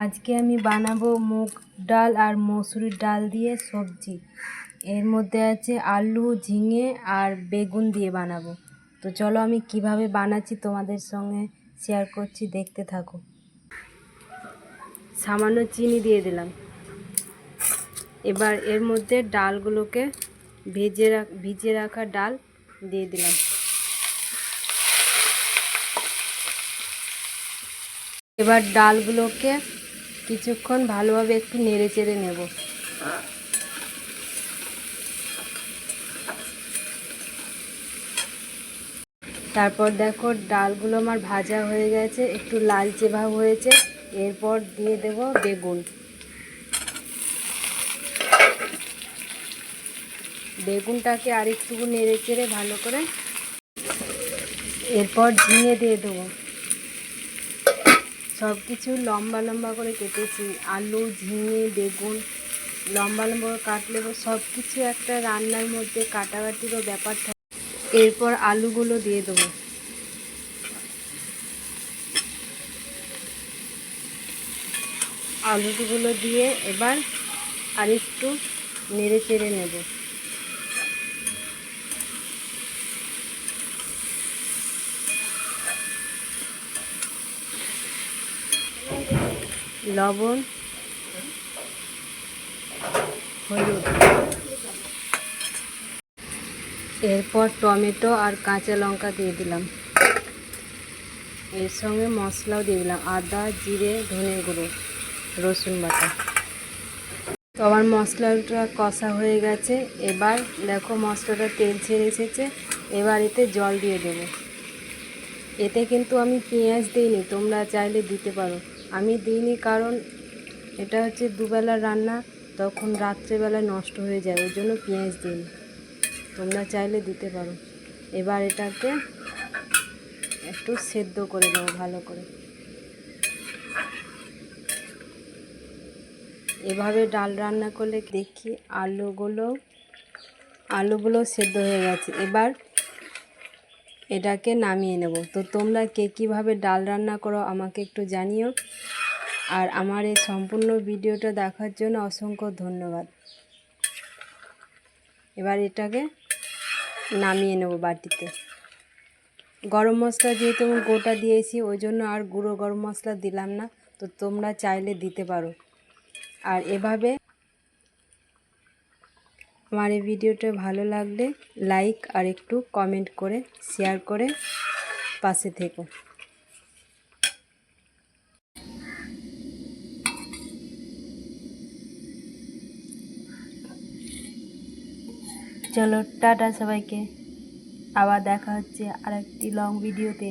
আজকে আমি বানাবো মুগ ডাল আর মসুরির ডাল দিয়ে সবজি। এর মধ্যে আছে আলু, ঝিঙে আর বেগুন দিয়ে বানাবো। তো চলো আমি কীভাবে বানাচ্ছি তোমাদের সঙ্গে শেয়ার করছি, দেখতে থাকো। সামান্য চিনি দিয়ে দিলাম। এবার এর মধ্যে ডালগুলোকে ভেজে রাখ, ভিজিয়ে রাখা ডাল দিয়ে দিলাম। এবার ডালগুলোকে কিছুক্ষণ ভালোভাবে একটু নেড়ে চেড়ে নেব। তারপর দেখো ডালগুলো আমার ভাজা হয়ে গেছে, একটু লালচে ভাব হয়েছে, এরপর দিয়ে দেব বেগুন। বেগুনটাকে আরেকটু নেড়ে চেড়ে ভালো করে এরপর ঝিঙে দিয়ে দেবো। সব কিছু লম্বা লম্বা করে কেটেছি। আলু, ঝিঙে, বেগুন, লম্বা লম্বা করে কাটলে সব কিছু একটা রান্নার মধ্যে কাটাকাটিরও ব্যাপার থাকে। এরপর আলুগুলো দিয়ে দেবো। আলুগুলো দিয়ে এবার আর একটু নেড়ে চেড়ে নেব। লবণ, হলুদ। এরপর টমেটো আর কাঁচা লঙ্কা দিয়ে দিলাম। এর সঙ্গে মশলাও দিয়ে দিলাম, আদা, জিরে, ধনে গুঁড়ো, রসুন বাটা। তো আমার মশলাটা কষা হয়ে গেছে। এবার দেখো মশলাটা তেল ছেড়ে এসেছে। এবার এতে জল দিয়ে দেবো। এতে কিন্তু আমি পেঁয়াজ দিইনি, তোমরা চাইলে দিতে পারো। আমি দিইনি কারণ এটা হচ্ছে দুবেলা রান্না, তখন রাত্রেবেলা নষ্ট হয়ে যায়, ওই জন্য পেঁয়াজ দিন তোমরা চাইলে দিতে পারো। এবার এটাকে একটু সেদ্ধ করে দেবো ভালো করে। এভাবে ডাল রান্না করলে দেখি আলুগুলো আলুগুলো সেদ্ধ হয়ে গেছে। এবার এটাকে নামিয়ে নেব। তো তোমরা কে কীভাবে ডাল রান্না করো আমাকে একটু জানিও। আর আমার এই সম্পূর্ণ ভিডিওটা দেখার জন্য অসংখ্য ধন্যবাদ। এবার এটাকে নামিয়ে নেব বাটিতে। গরম মশলা যেহেতু আমি গোটা দিয়েছি, ওই জন্য আর গুঁড়ো গরম মশলা দিলাম না। তো তোমরা চাইলে দিতে পারো। আর এভাবে আমার এই ভিডিওটা ভালো লাগলে লাইক আর একটু কমেন্ট করে শেয়ার করে পাশে থেকো। চলো, টাটা সবাইকে। আবার দেখা হচ্ছে আরেকটি লং ভিডিওতে